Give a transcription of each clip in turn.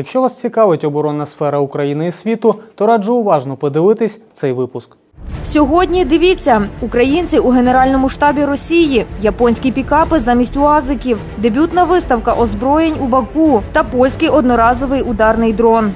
Якщо вас цікавить оборонна сфера України і світу, то раджу уважно подивитись цей випуск. Сьогодні дивіться українці у генеральному штабі Росії, японські пікапи замість уазиків, дебютна виставка озброєнь у Баку та польський одноразовий ударний дрон.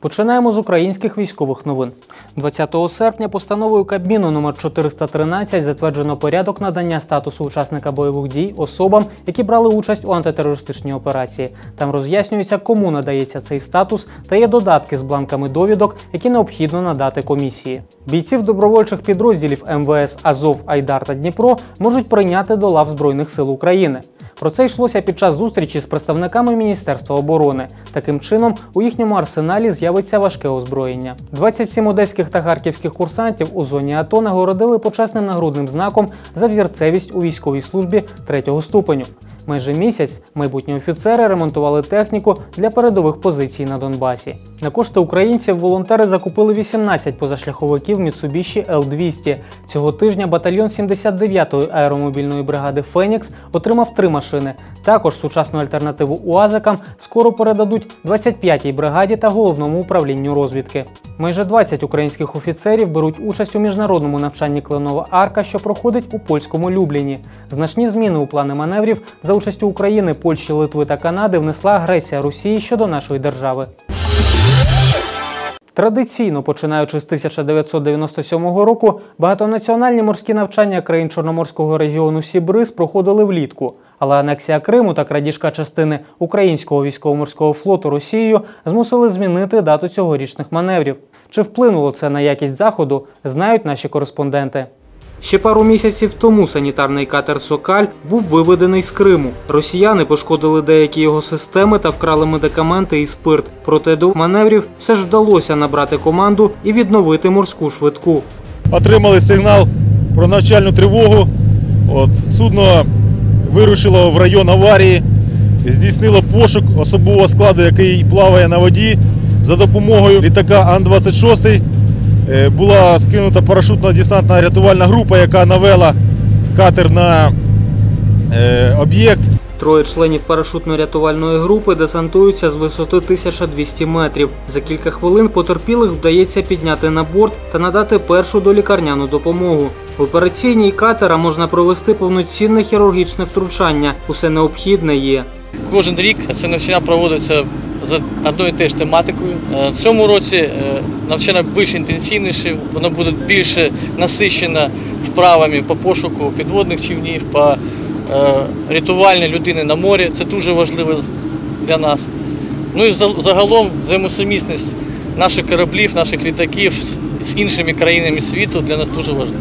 Починаємо з українських військових новин. 20 серпня постановою Кабміну номер 413 затверджено порядок надання статусу учасника бойових дій особам, які брали участь у антитерористичній операції. Там роз'яснюється, кому надається цей статус, та є додатки з бланками довідок, які необхідно надати комісії. Бійців добровольчих підрозділів МВС Азов, Айдар та Дніпро можуть прийняти до лав Збройних сил України. Про це йшлося під час зустрічі з представниками Міністерства оборони. Таким чином, у їхньому арсеналі з'явиться важке озброєння. 27 одеських та харківських курсантів у зоні АТО нагородили почесним нагрудним знаком за взірцевість у військовій службі третього ступеню. Майже місяць майбутні офіцери ремонтували техніку для передових позицій на Донбасі. На кошти українців волонтери закупили 18 позашляховиків Mitsubishi L200. Цього тижня батальйон 79-ї аеромобільної бригади Фенікс отримав три машини. Також сучасну альтернативу УАЗикам скоро передадуть 25-й бригаді та головному управлінню розвідки. Майже 20 українських офіцерів беруть участь у міжнародному навчанні Кленова Арка, що проходить у польському Любліні. Значні зміни у плани маневрів за участю України, Польщі, Литви та Канади внесла агресія Росії щодо нашої держави. Традиційно, починаючи з 1997 року, багатонаціональні морські навчання країн Чорноморського регіону Сібриз проходили влітку. Але анексія Криму та крадіжка частини українського військово-морського флоту Росією змусили змінити дату цьогорічних маневрів. Чи вплинуло це на якість заходу, знають наші кореспонденти. Ще пару місяців тому санітарний катер Сокаль був виведений з Криму. Росіяни пошкодили деякі його системи та вкрали медикаменти і спирт. Проте до маневрів все ж вдалося набрати команду і відновити морську швидку. Отримали сигнал про навчальну тривогу. От, судно вирушило в район аварії, здійснило пошук особового складу, який плаває на воді. За допомогою літака Ан-26 е, була скинута парашутно-десантна рятувальна група, яка навела катер на е, об'єкт. Троє членів парашутно-рятувальної групи десантуються з висоти 1200 метрів. За кілька хвилин потерпілих вдається підняти на борт та надати першу долікарняну допомогу. В операційній катера можна провести повноцінне хірургічне втручання. Усе необхідне є. Кожен рік це навчання проводиться за одною теж тематикою. Е, В цьому році е, навчання більш інтенсивніше, воно буде більше насичено вправами по пошуку підводних човнів, по е, рятувальній людини на морі. Це дуже важливо для нас. Ну і за- загалом взаємосумісність наших кораблів, наших літаків з- іншими країнами світу для нас дуже важлива.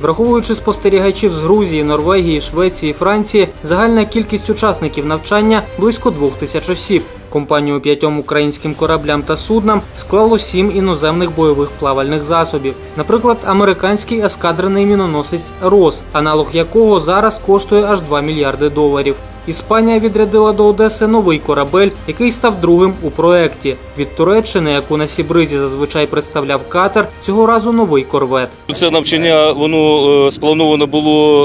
Враховуючи спостерігачів з Грузії, Норвегії, Швеції, Франції, загальна кількість учасників навчання близько двох тисяч осіб. Компанію п'ятьом українським кораблям та суднам склало сім іноземних бойових плавальних засобів. Наприклад, американський ескадрений міноносець Рос, аналог якого зараз коштує аж 2 мільярди доларів. Іспанія відрядила до Одеси новий корабель, який став другим у проекті. Від Туреччини, яку на Сібризі зазвичай представляв катер, цього разу новий корвет. Це навчання воно е, сплановано було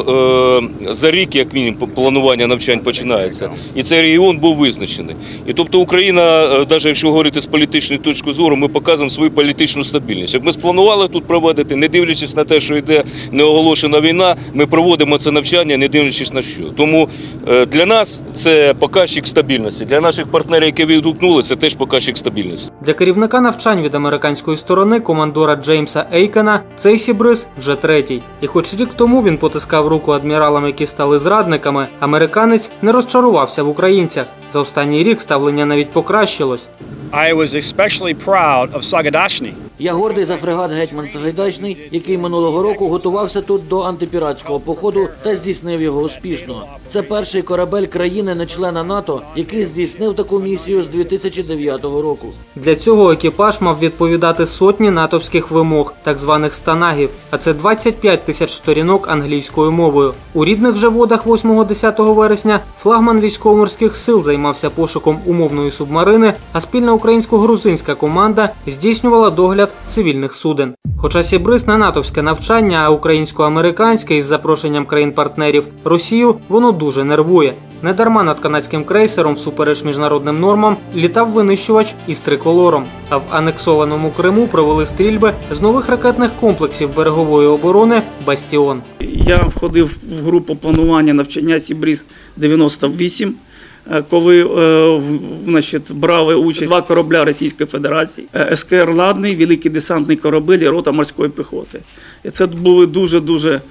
е, за рік, як мінімум, планування навчань починається. І цей регіон був визначений. І тобто Україна, навіть якщо говорити з політичної точки зору, ми показуємо свою політичну стабільність. Як ми спланували тут проводити, не дивлячись на те, що йде неоголошена війна, ми проводимо це навчання, не дивлячись на що. Тому е, для нас це показчик стабільності. Для наших партнерів, які відгукнули, це теж показчик стабільності. Для керівника навчань від американської сторони, командора Джеймса Ейкена, цей Сібриз вже третій. І хоч рік тому він потискав руку адміралам, які стали зрадниками, американець не розчарувався в українцях. За останній рік ставлення навіть покращилось. I was especially proud of Sagadashny. Я гордий за фрегат Гетьман Сагайдачний, який минулого року готувався тут до антипіратського походу та здійснив його успішно. Це перший корабель країни, не члена НАТО, який здійснив таку місію з 2009 року. Для цього екіпаж мав відповідати сотні натовських вимог, так званих станагів, а це 25 тисяч сторінок англійською мовою. У рідних же водах 8-10 вересня флагман військово-морських сил займався пошуком умовної субмарини, а спільна українсько-грузинська команда здійснювала догляд огляд цивільних суден. Хоча Сібриз не натовське навчання, а українсько-американське із запрошенням країн-партнерів Росію, воно дуже нервує. Недарма над канадським крейсером, всупереч міжнародним нормам, літав винищувач із триколором. А в анексованому Криму провели стрільби з нових ракетних комплексів берегової оборони Бастіон. Я входив в групу планування навчання Сібріз 98, е, коли е, значить, брали участь два корабля Російської Федерації, е, СКР Ладний, великий десантний корабель і рота морської піхоти. І це були дуже-дуже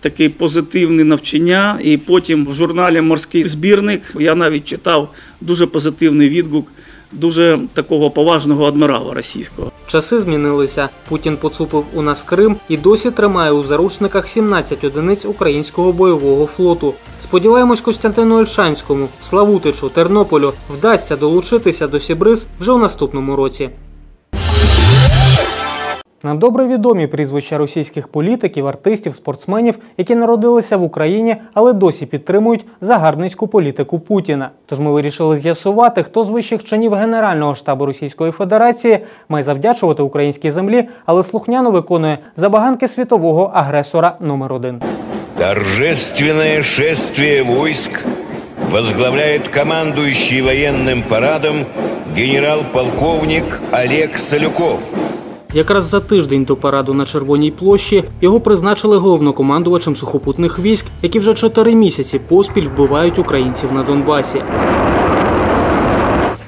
такі позитивні навчання. І потім в журналі Морський збірник я навіть читав дуже позитивний відгук дуже такого поважного адмірала російського. Часи змінилися. Путін поцупив у нас Крим і досі тримає у заручниках 17 одиниць українського бойового флоту. Сподіваємось, Костянтину Ольшанському, Славутичу, Тернополю вдасться долучитися до Сібриз вже у наступному році. Нам добре відомі прізвища російських політиків, артистів, спортсменів, які народилися в Україні, але досі підтримують загарбницьку політику Путіна. Тож ми вирішили з'ясувати, хто з вищих чинів Генерального штабу Російської Федерації має завдячувати українській землі, але слухняно виконує забаганки світового агресора номер один. Торжественное шествие войск возглавляет командующий военным парадом генерал-полковник Олег Солюков. Якраз за тиждень до параду на Червоній площі його призначили головнокомандувачем сухопутних військ, які вже чотири місяці поспіль вбивають українців на Донбасі.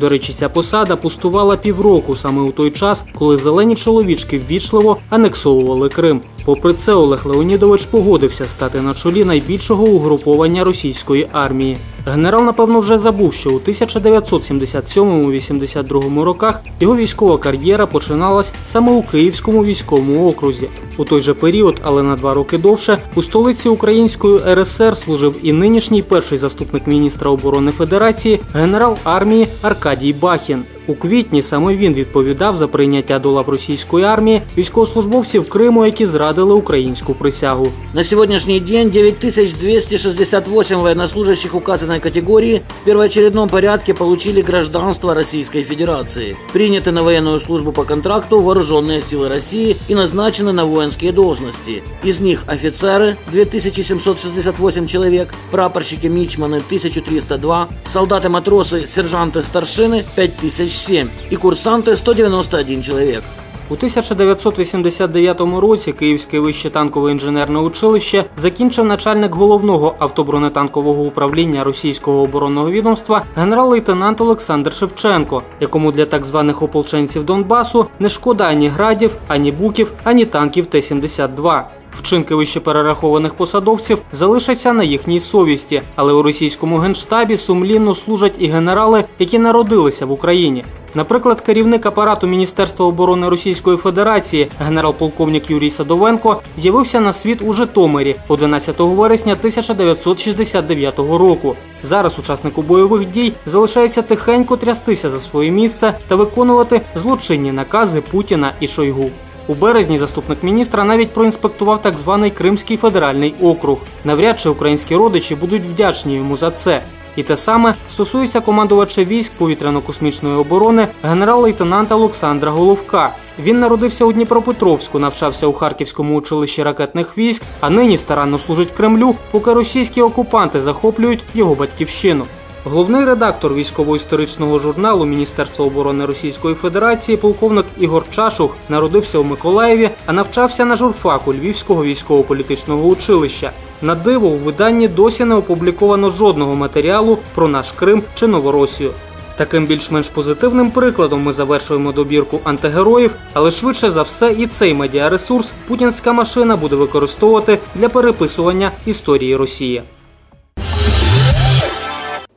До речі, ця посада пустувала півроку саме у той час, коли зелені чоловічки ввічливо анексовували Крим. Попри це, Олег Леонідович погодився стати на чолі найбільшого угруповання російської армії. Генерал, напевно, вже забув, що у 1977-82 роках його військова кар'єра починалась саме у Київському військовому окрузі. У той же період, але на два роки довше, у столиці Української РСР служив і нинішній перший заступник міністра оборони Федерації, генерал армії Аркадій Бахін. У квітні саме він відповідав за прийняття до лав російської армії військовослужбовців Криму, які зрадили українську присягу. На сьогоднішній день 9268 военнослужащих указаної категорії в первоочередном порядку отримали гражданство Російської Федерації, прийняті на воєнну службу по контракту Вооруженные сили Росії і назначені на воїнські должності. Із них офіцери 2768 чоловік, прапорщики мічмани 1302, солдати матроси, сержанти старшини 5000 7 і курсанти 191 чоловік. У 1989 році Київське вище танкове інженерне училище закінчив начальник головного автобронетанкового управління російського оборонного відомства генерал-лейтенант Олександр Шевченко, якому для так званих ополченців Донбасу не шкода ані градів, ані буків, ані танків Т-72. Вчинки вище перерахованих посадовців залишаться на їхній совісті, але у російському генштабі сумлінно служать і генерали, які народилися в Україні. Наприклад, керівник апарату Міністерства оборони Російської Федерації, генерал-полковник Юрій Садовенко, з'явився на світ у Житомирі 11 вересня 1969 року. Зараз учаснику бойових дій залишається тихенько трястися за своє місце та виконувати злочинні накази Путіна і Шойгу. У березні заступник міністра навіть проінспектував так званий Кримський федеральний округ. Навряд чи українські родичі будуть вдячні йому за це. І те саме стосується командувача військ повітряно-космічної оборони генерал-лейтенанта Олександра Головка. Він народився у Дніпропетровську, навчався у Харківському училищі ракетних військ, а нині старанно служить Кремлю, поки російські окупанти захоплюють його батьківщину. Головний редактор військово-історичного журналу Міністерства оборони Російської Федерації, полковник Ігор Чашух, народився у Миколаєві, а навчався на журфаку Львівського військово-політичного училища. На диво у виданні досі не опубліковано жодного матеріалу про наш Крим чи Новоросію. Таким більш-менш позитивним прикладом ми завершуємо добірку антигероїв, але швидше за все і цей медіаресурс путінська машина буде використовувати для переписування історії Росії.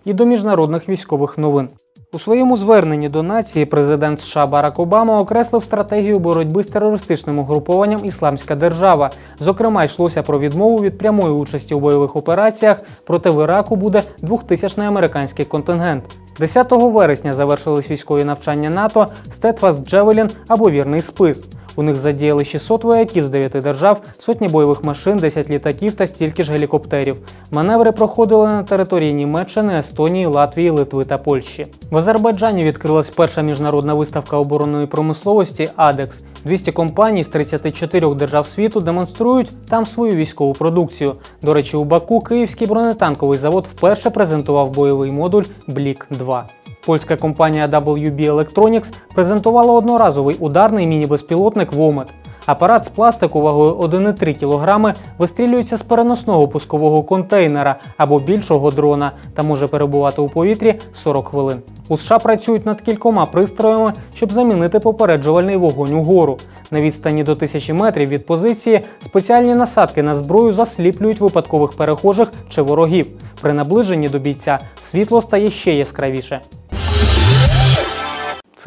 І до міжнародних військових новин. У своєму зверненні до нації президент США Барак Обама окреслив стратегію боротьби з терористичним угрупованням Ісламська держава. Зокрема, йшлося про відмову від прямої участі у бойових операціях, проте в Іраку буде двохтисячний американський контингент. 10 вересня завершились військові навчання НАТО Steadfast Javelin або вірний спис. У них задіяли 600 вояків з 9 держав, сотні бойових машин, 10 літаків та стільки ж гелікоптерів. Маневри проходили на території Німеччини, Естонії, Латвії, Литви та Польщі. В Азербайджані відкрилась перша міжнародна виставка оборонної промисловості «Адекс». 200 компаній з 34 держав світу демонструють там свою військову продукцію. До речі, у Баку київський бронетанковий завод вперше презентував бойовий модуль Блік-2. Польська компанія WB Electronics презентувала одноразовий ударний міні-безпілотник «Вомет». Апарат з пластику вагою 1,3 кг вистрілюється з переносного пускового контейнера або більшого дрона та може перебувати у повітрі 40 хвилин. У США працюють над кількома пристроями, щоб замінити попереджувальний вогонь угору. На відстані до тисячі метрів від позиції спеціальні насадки на зброю засліплюють випадкових перехожих чи ворогів. При наближенні до бійця світло стає ще яскравіше.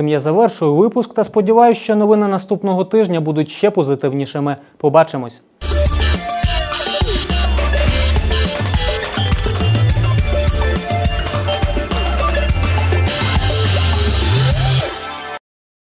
Цим я завершую випуск та сподіваюся, що новини наступного тижня будуть ще позитивнішими. Побачимось!